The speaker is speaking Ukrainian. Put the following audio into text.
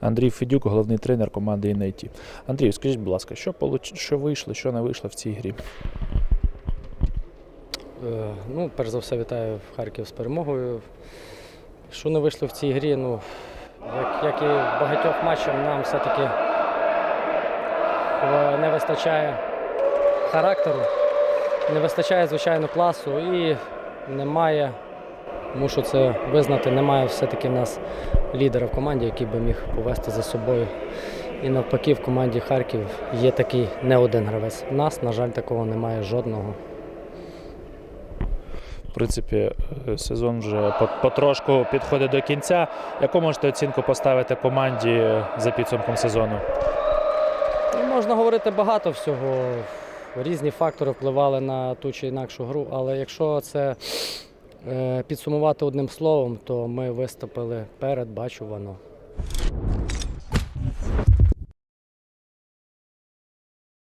Андрій Федюк, головний тренер команди «Інейті». Андрій, скажіть, будь ласка, що, що вийшло, що не вийшло в цій грі? Е, Ну, перш за все, вітаю Харків з перемогою. Що не вийшло в цій грі, ну, як, як і в багатьох матчах, нам все-таки е, не вистачає характеру, не вистачає, звичайно, класу і немає, мушу це визнати, немає все-таки в нас лідера в команді, який би міг повести за собою. І навпаки, в команді Харків є такий не один гравець. У нас, на жаль, такого немає жодного. В принципі, е, сезон вже потрошку підходить до кінця. Яку можете оцінку поставити команді е, за підсумком сезону? Ну, Можна говорити багато всього. Різні фактори впливали на ту чи інакшу гру, але якщо це підсумувати одним словом, то ми виступили передбачувано.